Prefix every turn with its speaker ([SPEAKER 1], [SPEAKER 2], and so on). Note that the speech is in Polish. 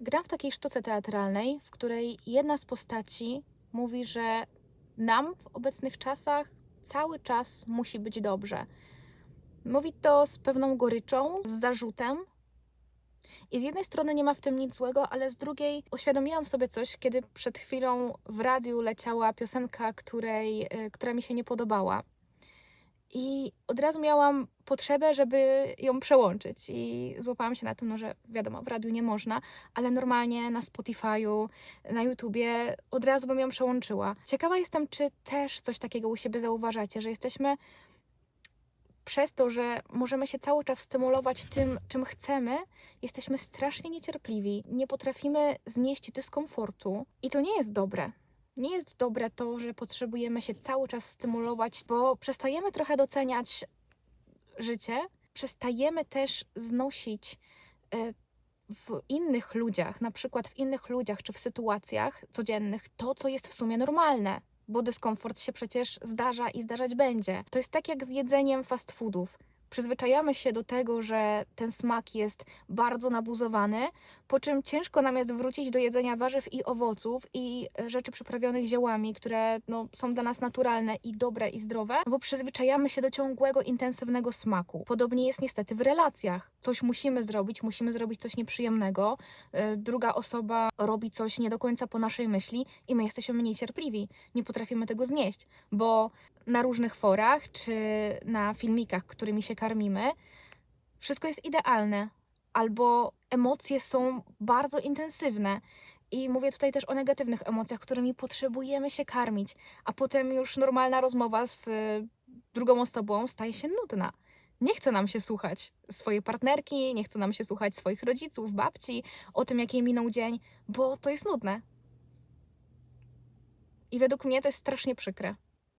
[SPEAKER 1] Gram w takiej sztuce teatralnej, w której jedna z postaci mówi, że nam w obecnych czasach cały czas musi być dobrze. Mówi to z pewną goryczą, z zarzutem. I z jednej strony nie ma w tym nic złego, ale z drugiej uświadomiłam sobie coś, kiedy przed chwilą w radiu leciała piosenka, której, y, która mi się nie podobała. I od razu miałam potrzebę, żeby ją przełączyć. I złapałam się na tym, no, że wiadomo, w radiu nie można, ale normalnie na Spotify'u, na YouTubie od razu bym ją przełączyła. Ciekawa jestem, czy też coś takiego u siebie zauważacie, że jesteśmy przez to, że możemy się cały czas stymulować tym, czym chcemy, jesteśmy strasznie niecierpliwi, nie potrafimy znieść dyskomfortu i to nie jest dobre. Nie jest dobre to, że potrzebujemy się cały czas stymulować, bo przestajemy trochę doceniać życie, przestajemy też znosić e, w innych ludziach, na przykład w innych ludziach czy w sytuacjach codziennych, to, co jest w sumie normalne, bo dyskomfort się przecież zdarza i zdarzać będzie. To jest tak jak z jedzeniem fast foodów. Przyzwyczajamy się do tego, że ten smak jest bardzo nabuzowany, po czym ciężko nam jest wrócić do jedzenia warzyw i owoców i e, rzeczy przyprawionych ziołami, które no, są dla nas naturalne i dobre i zdrowe, bo przyzwyczajamy się do ciągłego, intensywnego smaku. Podobnie jest niestety w relacjach. Coś musimy zrobić, musimy zrobić coś nieprzyjemnego, e, druga osoba robi coś nie do końca po naszej myśli i my jesteśmy mniej cierpliwi. Nie potrafimy tego znieść, bo na różnych forach czy na filmikach, którymi się karmimy, wszystko jest idealne, albo emocje są bardzo intensywne. I mówię tutaj też o negatywnych emocjach, którymi potrzebujemy się karmić, a potem już normalna rozmowa z y, drugą osobą staje się nudna. Nie chce nam się słuchać swojej partnerki, nie chce nam się słuchać swoich rodziców, babci, o tym, jaki minął dzień, bo to jest nudne. I według mnie to jest strasznie przykre.